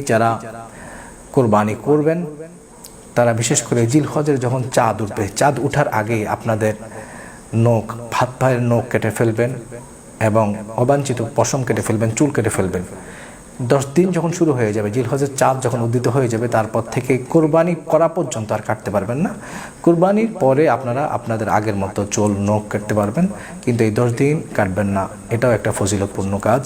যারা কোরবানি করবেন, তারা বিশেষ করে জিল হজের যখন চাঁদ উঠবে, চাঁদ উঠার আগে আপনাদের নখ, ভাত ভাইয়ের নখ কেটে ফেলবেন এবং অবাঞ্ছিত পশম কেটে ফেলবেন, চুল কেটে ফেলবেন। দশ দিন যখন শুরু হয়ে যাবে জিল হজের চাঁদ যখন উদ্দিত হয়ে যাবে, তারপর থেকে কোরবানি করা পর্যন্ত আর কাটতে পারবেন না। কোরবানির পরে আপনারা আপনাদের আগের মতো চুল, নখ কাটতে পারবেন, কিন্তু এই দশ দিন কাটবেন না। এটাও একটা ফজিলতপূর্ণ কাজ।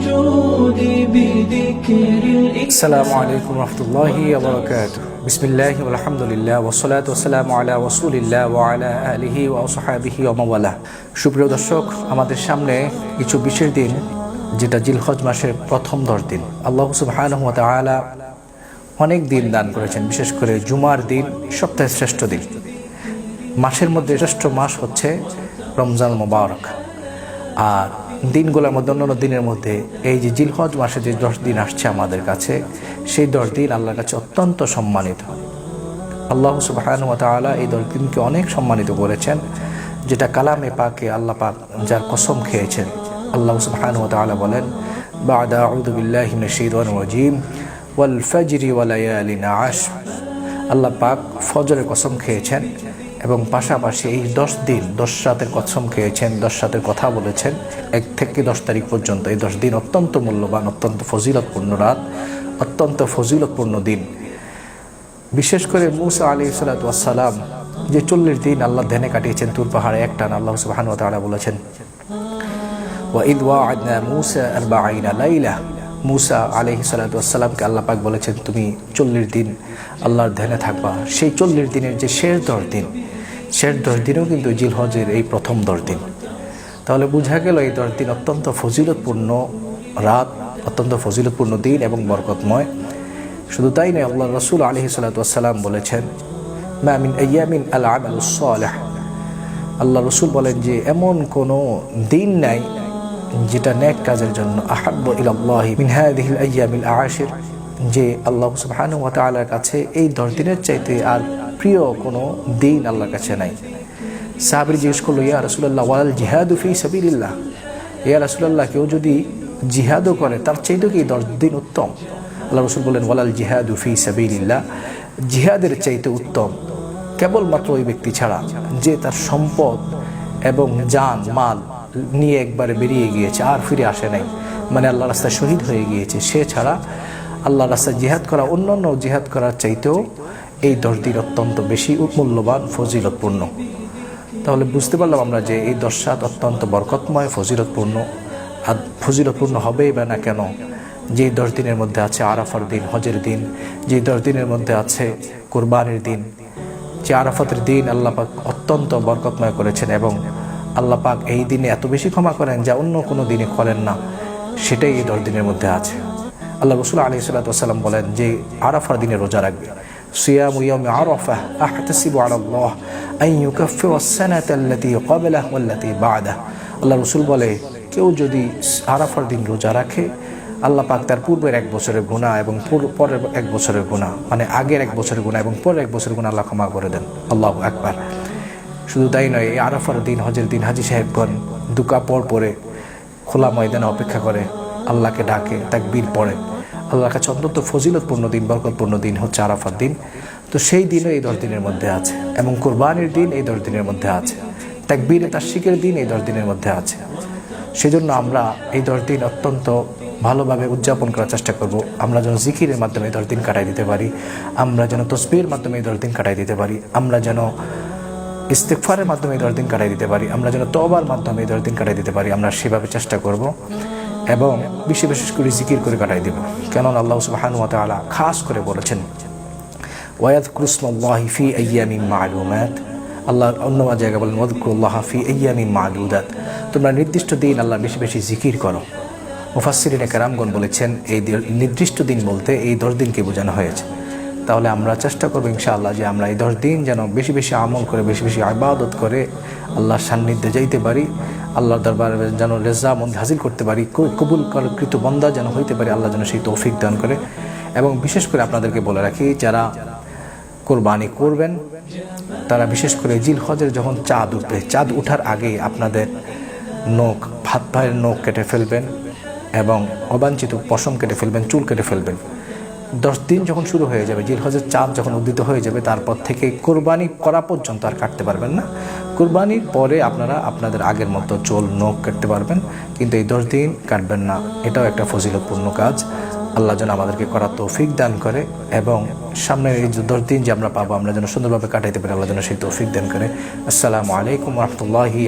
جمال الوجود بذكر الإكرام السلام عليكم ورحمة الله وبركاته بسم الله والحمد لله والصلاة والسلام على رسول الله وعلى آله وصحابه وموالاه সুপ্রিয় দর্শক আমাদের সামনে কিছু বিশেষ দিন যেটা জিলহজ মাসের প্রথম দশ দিন আল্লাহ সুবহানাহু ওয়া তাআলা অনেক দিন দান করেছেন বিশেষ করে জুমার দিন সপ্তাহের শ্রেষ্ঠ দিন মাসের মধ্যে শ্রেষ্ঠ মাস হচ্ছে রমজান মোবারক আর দিনগুলোর মধ্যে, অন্যান্য দিনের মধ্যে, এই যে জিলহজ মাসে যে দশ দিন আসছে আমাদের কাছে, সেই দশ দিন আল্লাহর কাছে অত্যন্ত সম্মানিত। আল্লাহ সুবাহান তাআলা এই দশ দিনকে অনেক সম্মানিত করেছেন, যেটা কালামে পাকে আল্লাহ পাক যার কসম খেয়েছেন। আল্লাহ সুবাহান তাআলা বলেন ওয়াল ওয়া আল্লাহ পাক ফজরের কসম খেয়েছেন এবং পাশাপাশি এই দশ দিন, দশ রাতের কসম খেয়েছেন, দশ রাতের কথা বলেছেন। এক থেকে দশ তারিখ পর্যন্ত এই দশ দিন অত্যন্ত মূল্যবান, অত্যন্ত ফজিলতপূর্ণ রাত, অত্যন্ত ফজিলতপূর্ণ দিন। বিশেষ করে মুসা আলী সালাতাম যে চল্লিশ দিন আল্লাহ ধ্যানে কাটিয়েছেন তুর পাহাড়ে, একটা আল্লাহ সুবাহান তাআলা বলেছেন ওয়াআদনা মুসা আরবাঈনা লাইলা। মুসা আলহি সালাতামকে আল্লাহ পাক বলেছেন, তুমি চল্লিশ দিন আল্লাহর ধ্যানে থাকবা। সেই চল্লিশ দিনের যে শেষ দশ দিন শেষ দশ দিনেও কিন্তু জিল হজের এই প্রথম দশ দিন। তাহলে বোঝা গেল এই দশ দিন অত্যন্ত ফজিলতপূর্ণ রাত, অত্যন্ত ফজিলতপূর্ণ দিন এবং বরকতময়। শুধু তাই নয়, আল্লাহ রসুল আলহি সাল্লাম বলেছেন মামিন ইয়ামিন আল আমাল সালেহ আল্লাহ রসুল বলেন যে, এমন কোনো দিন নাই যেটা নেক কাজের জন্য। আহাব্ব ইলাল্লাহি মিন হাদিহিল যে আল্লাহ সুবহানাহু কাছে এই দশ দিনের চাইতে আর প্রিয় কোনো দিন আল্লাহর কাছে নাই। সাহাবী জিজ্ঞেস করল, ইয়া রাসূলুল্লাহ, ওয়াল জিহাদু ফি সাবিলিল্লাহ? ইয়া রাসূলুল্লাহ, কেউ যদি জিহাদও করে, তার চাইতেও কি দশ দিন উত্তম? আল্লাহ রসুল বলেন ওয়ালাল জিহাদু ফি সাবিলিল্লাহ। জিহাদের চাইতে উত্তম কেবলমাত্র ওই ব্যক্তি ছাড়া, যে তার সম্পদ এবং যান মাল নিয়ে একবারে বেরিয়ে গিয়েছে, আর ফিরে আসে নাই। মানে আল্লাহ রাস্তায় শহীদ হয়ে গিয়েছে। সে ছাড়া আল্লাহ রাস্তায় জিহাদ করা, অন্যান্য জিহাদ করার চাইতেও এই দশ দিন অত্যন্ত বেশি মূল্যবান ফজিলতপূর্ণ। তাহলে বুঝতে পারলাম আমরা যে এই দশ রাত অত্যন্ত বরকতময় ফজিলতপূর্ণ। আর ফজিলতপূর্ণ হবেই বা না কেন? যে দশ দিনের মধ্যে আছে আরাফার দিন, হজের দিন, যে দশ দিনের মধ্যে আছে কোরবানির দিন, যে আরাফাতের দিন আল্লাহ পাক অত্যন্ত বরকতময় করেছেন এবং আল্লাহ পাক এই দিনে এত বেশি ক্ষমা করেন যা অন্য কোনো দিনে করেন না, সেটাই এই দশ দিনের মধ্যে আছে। আল্লাহ রসুল আলী সাল্লাম বলেন যে আরাফার দিনে রোজা রাখবে। সিয়াম ইয়াম আরাফা আহতাসিবু আলা আল্লাহ আন ইউকাফিরা আস-সানাতা আল্লাতী ক্বাবলাহু ওয়াল্লাতী বা'দাহ আল্লাহ রসুল বলে, কেউ যদি আরাফার দিন রোজা রাখে, আল্লাহ পাক তার পূর্বের এক বছরের গুণা এবং পূর্ব- পরের এক বছরের গুণা মানে আগের এক বছরের গুণা এবং পরের এক বছরের গুণা আল্লাহ ক্ষমা করে দেন। আল্লাহ একবার শুধু তাই নয়, এই আরাফার দিন, হজের দিন হাজি সাহেবগণ দুকা পর পরে খোলা ময়দানে অপেক্ষা করে, আল্লাহকে ডাকে, তাকবীর পড়ে। আল্লাহর কাছে অত্যন্ত ফজিলতপূর্ণ দিন, বরকতপূর্ণ দিন হচ্ছে আরাফার দিন। তো সেই দিনও এই দশ দিনের মধ্যে আছে এবং কোরবানির দিন এই দশ দিনের মধ্যে আছে। তাকবীরে তার শিখের দিন এই দশ দিনের মধ্যে আছে। সেজন্য আমরা এই দশ দিন অত্যন্ত ভালোভাবে উদযাপন করার চেষ্টা করব। আমরা যেন জিকিরের মাধ্যমে দশ দিন কাটাই দিতে পারি। আমরা যেন তসবির মাধ্যমে এই দশ দিন কাটাই দিতে পারি। আমরা যেন ইস্তেকফারের মাধ্যমে দশ দিন কাটাই দিতে পারি। আমরা যেন তবার মাধ্যমে দশ দিন কাটাই দিতে পারি। আমরা সেভাবে চেষ্টা করব। এবং বিশেষ বিশেষ করে জিকির করে কাটাই দেব। কেননা আল্লাহ সুবাহানু তাআলা খাস করে বলেছেন ওয়াদ কুরুসমল্লাহি ফি আইয়ামিন মালুমাত। আল্লাহ অন্য জায়গা বলেন ওয়াদকুল্লাহ ফি আইয়ামিন মালুদাত। তোমরা নির্দিষ্ট দিন আল্লাহ বেশি বেশি জিকির করো। মুফাসিরিনে কারামগণ বলেছেন, এই নির্দিষ্ট দিন বলতে এই দশ দিনকে বোঝানো হয়েছে। তাহলে আমরা চেষ্টা করব ইনশাআল্লাহ যে আমরা এই দশ দিন যেন বেশি বেশি আমল করে, বেশি বেশি আবাদত করে আল্লাহর সান্নিধ্যে যাইতে পারি, আল্লাহর দরবারে যেন রেজা মন্দ হাসিল করতে পারি কবুল কৃত বন্দা যেন হইতে পারি, আল্লাহ যেন সেই তৌফিক দান করে। এবং বিশেষ করে আপনাদেরকে বলে রাখি, যারা কোরবানি করবেন, তারা বিশেষ করে জিল হজের যখন চাঁদ উঠবে, চাঁদ উঠার আগে আপনাদের নখ, ভাত ভাইয়ের নখ কেটে ফেলবেন এবং অবাঞ্ছিত পশম কেটে ফেলবেন, চুল কেটে ফেলবেন। দশ দিন যখন শুরু হয়ে যাবে, জিলহজের চাঁদ যখন উদ্দিত হয়ে যাবে, তারপর থেকে কোরবানি করা পর্যন্ত আর কাটতে পারবেন না। কোরবানির পরে আপনারা আপনাদের আগের মতো চোল নখ কাটতে পারবেন, কিন্তু এই দশ দিন কাটবেন না। এটাও একটা ফজিলতপূর্ণ কাজ। আল্লাহ যেন আমাদেরকে করার তৌফিক দান করে এবং সামনের এই দশ দিন যে আমরা পাবো, আমরা যেন সুন্দরভাবে কাটাইতে পারি, আল্লাহ যেন সেই তৌফিক দান করে। আসসালামু আলাইকুম রহমতুল্লাহি